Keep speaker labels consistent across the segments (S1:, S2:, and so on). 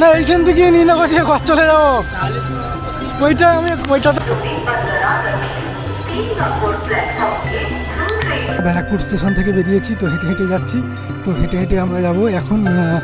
S1: না এইখান থেকে নিয়ে নেব দিয়ে ঘর চলে যাব। ওইটা আমি ওইটাতে ব্যারাকপুর স্টেশন থেকে বেরিয়েছি তো হেঁটে হেঁটে যাচ্ছি। তো হেঁটে হেঁটে আমরা যাব এখন আহ,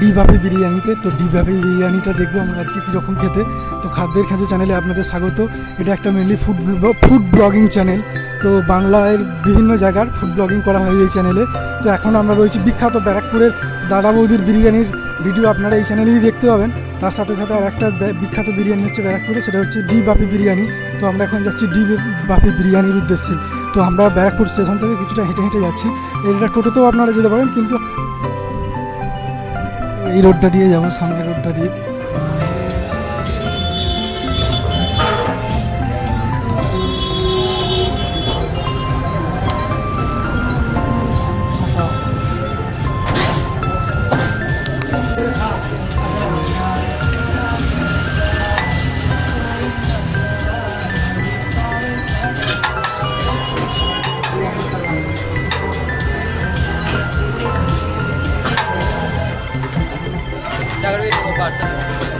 S1: ডি বাপি বিরিয়ানিতে। তো ডি বাপি বিরিয়ানিটা দেখব আমরা আজকে কীরকম খেতে। তো খাদ্যের খেঁচো চ্যানেলে আপনাদের স্বাগত। এটা একটা mainly food food blogging channel তো বাংলার বিভিন্ন জায়গার ফুড ব্লগিং করা হয় এই চ্যানেলে তো এখন আমরা রয়েছি বিখ্যাত ব্যারাকপুরের দাদা বৌদির বিরিয়ানির ভিডিও আপনারা এই চ্যানেলেই দেখতে পাবেন। তার সাথে সাথে আর একটা বিখ্যাত বিরিয়ানি হচ্ছে ব্যারাকপুরে, সেটা হচ্ছে ডি বাপি বিরিয়ানি। তো আমরা এখন যাচ্ছি ডি বাপি বিরিয়ানির উদ্দেশ্যে। তো আমরা ব্যারাকপুর স্টেশন থেকে কিছুটা হেঁটে হেঁটে যাচ্ছি। এটা টোটোতেও আপনারা যেতে পারেন, কিন্তু এই রোডটা দিয়ে যাব, সামনের রোডটা দিয়ে। 二三。